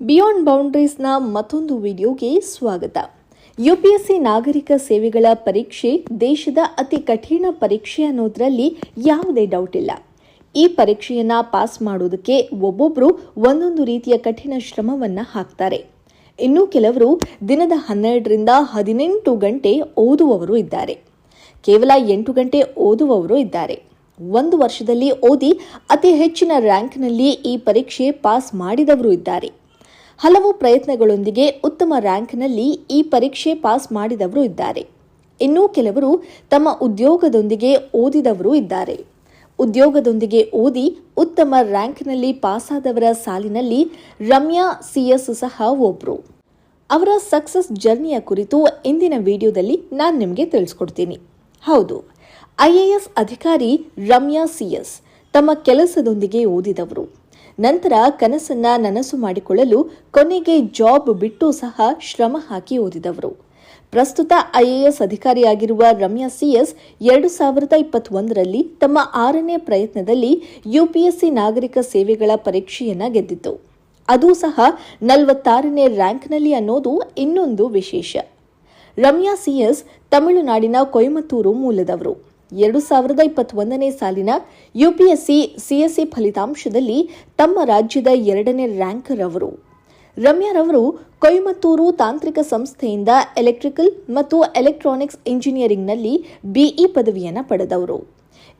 Beyond ಬೌಂಡ್ರೀಸ್ನ ಮತ್ತೊಂದು ವಿಡಿಯೋಗೆ ಸ್ವಾಗತ. ಯುಪಿಎಸ್ಸಿ ನಾಗರಿಕ ಸೇವೆಗಳ ಪರೀಕ್ಷೆ ದೇಶದ ಅತಿ ಕಠಿಣ ಪರೀಕ್ಷೆ ಅನ್ನೋದ್ರಲ್ಲಿ ಯಾವುದೇ ಡೌಟ್ ಇಲ್ಲ. ಈ ಪರೀಕ್ಷೆಯನ್ನ ಪಾಸ್ ಮಾಡೋದಕ್ಕೆ ಒಬ್ಬೊಬ್ಬರು ಒಂದೊಂದು ರೀತಿಯ ಕಠಿಣ ಶ್ರಮವನ್ನ ಹಾಕ್ತಾರೆ. ಇನ್ನು ಕೆಲವರು ದಿನದ ಹನ್ನೆರಡರಿಂದ ಹದಿನೆಂಟು ಗಂಟೆ ಓದುವವರು ಇದ್ದಾರೆ. ಕೇವಲ ಎಂಟು ಗಂಟೆ ಓದುವವರು ಇದ್ದಾರೆ. ಒಂದು ವರ್ಷದಲ್ಲಿ ಓದಿ ಅತಿ ಹೆಚ್ಚಿನ ರ್ಯಾಂಕ್ನಲ್ಲಿ ಈ ಪರೀಕ್ಷೆ ಪಾಸ್ ಮಾಡಿದವರು ಇದ್ದಾರೆ. ಹಲವು ಪ್ರಯತ್ನಗಳೊಂದಿಗೆ ಉತ್ತಮ ರ್ಯಾಂಕ್ನಲ್ಲಿ ಈ ಪರೀಕ್ಷೆ ಪಾಸ್ ಮಾಡಿದವರು ಇದ್ದಾರೆ. ಇನ್ನೂ ಕೆಲವರು ತಮ್ಮ ಉದ್ಯೋಗದೊಂದಿಗೆ ಓದಿದವರು ಇದ್ದಾರೆ. ಉದ್ಯೋಗದೊಂದಿಗೆ ಓದಿ ಉತ್ತಮ ರ್ಯಾಂಕ್ನಲ್ಲಿ ಪಾಸಾದವರ ಸಾಲಿನಲ್ಲಿ ರಮ್ಯಾ ಸಿಎಸ್ ಸಹ ಒಬ್ರು. ಅವರ ಸಕ್ಸಸ್ ಜರ್ನಿಯ ಕುರಿತು ಇಂದಿನ ವಿಡಿಯೋದಲ್ಲಿ ನಾನು ನಿಮಗೆ ತಿಳಿಸ್ಕೊಡ್ತೀನಿ. ಹೌದು ಐಎಎಸ್ ಅಧಿಕಾರಿ ರಮ್ಯಾ ಸಿಎಸ್ ತಮ್ಮ ಕೆಲಸದೊಂದಿಗೆ ಓದಿದವರು. ನಂತರ ಕನಸನ್ನ ನನಸು ಮಾಡಿಕೊಳ್ಳಲು ಕೊನೆಗೆ ಜಾಬ್ ಬಿಟ್ಟು ಸಹ ಶ್ರಮ ಹಾಕಿ ಓದಿದವರು. ಪ್ರಸ್ತುತ ಐಎಎಸ್ ಅಧಿಕಾರಿಯಾಗಿರುವ ರಮ್ಯಾ ಸಿಎಸ್ ಎರಡು ಸಾವಿರದ ಇಪ್ಪತ್ತೊಂದರಲ್ಲಿ ತಮ್ಮ ಆರನೇ ಪ್ರಯತ್ನದಲ್ಲಿ ಯುಪಿಎಸ್ಸಿ ನಾಗರಿಕ ಸೇವೆಗಳ ಪರೀಕ್ಷೆಯನ್ನ ಗೆದ್ದಿತ್ತು. ಅದು ಸಹ ನಲವತ್ತಾರನೇ ರ್ಯಾಂಕ್ನಲ್ಲಿ ಅನ್ನೋದು ಇನ್ನೊಂದು ವಿಶೇಷ. ರಮ್ಯಾ ಸಿಎಸ್ ತಮಿಳುನಾಡಿನ ಕೊಯಮತ್ತೂರು ಮೂಲದವರು. ಎರಡು ಸಾವಿರದ ಇಪ್ಪತ್ತೊಂದನೇ ಸಾಲಿನ ಯುಪಿಎಸ್ಸಿ, ಸಿಎಸ್ಸಿ ಫಲಿತಾಂಶದಲ್ಲಿ ತಮ್ಮ ರಾಜ್ಯದ ಎರಡನೇ ರ್ಯಾಂಕರ್ ಅವರು. ರಮ್ಯಾರವರು ಕೊಯಮತ್ತೂರು ತಾಂತ್ರಿಕ ಸಂಸ್ಥೆಯಿಂದ ಎಲೆಕ್ಟ್ರಿಕಲ್ ಮತ್ತು ಎಲೆಕ್ಟ್ರಾನಿಕ್ಸ್ ಇಂಜಿನಿಯರಿಂಗ್ನಲ್ಲಿ ಬಿಇ ಪದವಿಯನ್ನು ಪಡೆದವರು.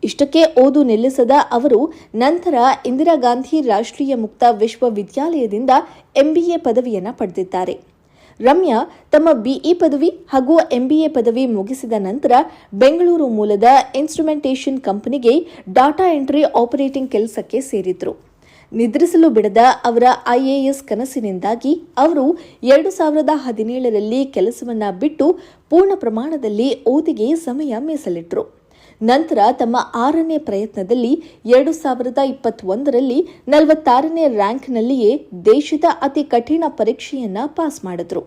ಇಷ್ಟಕ್ಕೆ ಓದು ನಿಲ್ಲಿಸದ ಅವರು ನಂತರ ಇಂದಿರಾ ಗಾಂಧಿ ರಾಷ್ಟ್ರೀಯ ಮುಕ್ತ ವಿಶ್ವವಿದ್ಯಾಲಯದಿಂದ ಎಂಬಿಎ ಪದವಿಯನ್ನು ಪಡೆದಿದ್ದಾರೆ. ರಮ್ಯಾ ತಮ್ಮ ಬಿಇ ಪದವಿ ಹಾಗೂ ಎಂಬಿಎ ಪದವಿ ಮುಗಿಸಿದ ನಂತರ ಬೆಂಗಳೂರು ಮೂಲದ ಇನ್ಸ್ಟ್ರುಮೆಂಟೇಷನ್ ಕಂಪನಿಗೆ ಡಾಟಾ ಎಂಟ್ರಿ ಆಪರೇಟಿಂಗ್ ಕೆಲಸಕ್ಕೆ ಸೇರಿದ್ರು. ನಿದ್ರಿಸಲು ಬಿಡದ ಅವರ ಐಎಎಸ್ ಕನಸಿನಿಂದಾಗಿ ಅವರು ಎರಡು ಸಾವಿರದ ಹದಿನೇಳರಲ್ಲಿ ಕೆಲಸವನ್ನ ಬಿಟ್ಟು ಪೂರ್ಣ ಪ್ರಮಾಣದಲ್ಲಿ ಓದಿಗೆ ಸಮಯ ಮೀಸಲಿಟ್ರು. ನಂತರ ತಮ್ಮ ಆರನೇ ಪ್ರಯತ್ನದಲ್ಲಿ ಎರಡು ಸಾವಿರದ ಇಪ್ಪತ್ತೊಂದರಲ್ಲಿ ನಲವತ್ತಾರನೇ ರ್ಯಾಂಕ್ನಲ್ಲಿಯೇ ದೇಶದ ಅತಿ ಕಠಿಣ ಪರೀಕ್ಷೆಯನ್ನ ಪಾಸ್ ಮಾಡಿದ್ರು.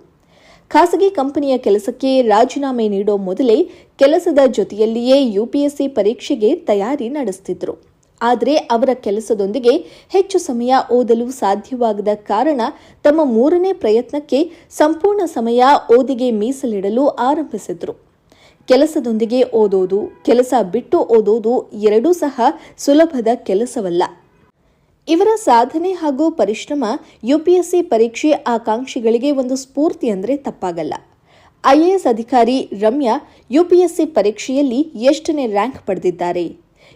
ಖಾಸಗಿ ಕಂಪನಿಯ ಕೆಲಸಕ್ಕೆ ರಾಜೀನಾಮೆ ನೀಡೋ ಮೊದಲೇ ಕೆಲಸದ ಜೊತೆಯಲ್ಲಿಯೇ ಯುಪಿಎಸ್ಸಿ ಪರೀಕ್ಷೆಗೆ ತಯಾರಿ ನಡೆಸ್ತಿದ್ರು. ಆದರೆ ಅವರ ಕೆಲಸದೊಂದಿಗೆ ಹೆಚ್ಚು ಸಮಯ ಓದಲು ಸಾಧ್ಯವಾಗದ ಕಾರಣ ತಮ್ಮ ಮೂರನೇ ಪ್ರಯತ್ನಕ್ಕೆ ಸಂಪೂರ್ಣ ಸಮಯ ಓದಿಗೆ ಮೀಸಲಿಡಲು ಆರಂಭಿಸಿದ್ರು. ಕೆಲಸದೊಂದಿಗೆ ಓದೋದು, ಕೆಲಸ ಬಿಟ್ಟು ಓದೋದು ಎರಡೂ ಸಹ ಸುಲಭದ ಕೆಲಸವಲ್ಲ. ಇವರ ಸಾಧನೆ ಹಾಗೂ ಪರಿಶ್ರಮ ಯುಪಿಎಸ್ಸಿ ಪರೀಕ್ಷೆ ಆಕಾಂಕ್ಷಿಗಳಿಗೆ ಒಂದು ಸ್ಫೂರ್ತಿ ಅಂದರೆ ತಪ್ಪಾಗಲ್ಲ. ಐಎಎಸ್ ಅಧಿಕಾರಿ ರಮ್ಯಾ ಯುಪಿಎಸ್ಸಿ ಪರೀಕ್ಷೆಯಲ್ಲಿ ಎಷ್ಟನೇ ರ್ಯಾಂಕ್ ಪಡೆದಿದ್ದಾರೆ?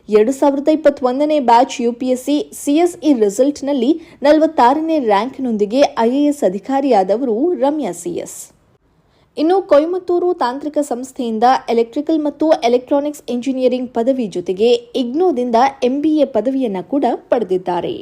ಎರಡು ಸಾವಿರದ ಇಪ್ಪತ್ತೊಂದನೇ ಬ್ಯಾಚ್ ಯುಪಿಎಸ್ಸಿ ಸಿಎಸ್ಇ ರಿಸಲ್ಟ್ನಲ್ಲಿ ನಲವತ್ತಾರನೇ ರ್ಯಾಂಕ್ನೊಂದಿಗೆ ಐಎಎಸ್ ಅಧಿಕಾರಿಯಾದವರು ರಮ್ಯಾ ಸಿಎಸ್. ಇನ್ನು ಕೊಯಮತ್ತೂರು ತಾಂತ್ರಿಕ ಸಂಸ್ಥೆಯಿಂದ ಎಲೆಕ್ಟ್ರಿಕಲ್ ಮತ್ತು ಎಲೆಕ್ಟ್ರಾನಿಕ್ಸ್ ಇಂಜಿನಿಯರಿಂಗ್ ಪದವಿ ಜೊತೆಗೆ ಇಗ್ನೋದಿಂದ ಎಂಬಿಎ ಪದವಿಯನ್ನ ಕೂಡ ಪಡೆದಿದ್ದಾರೆ.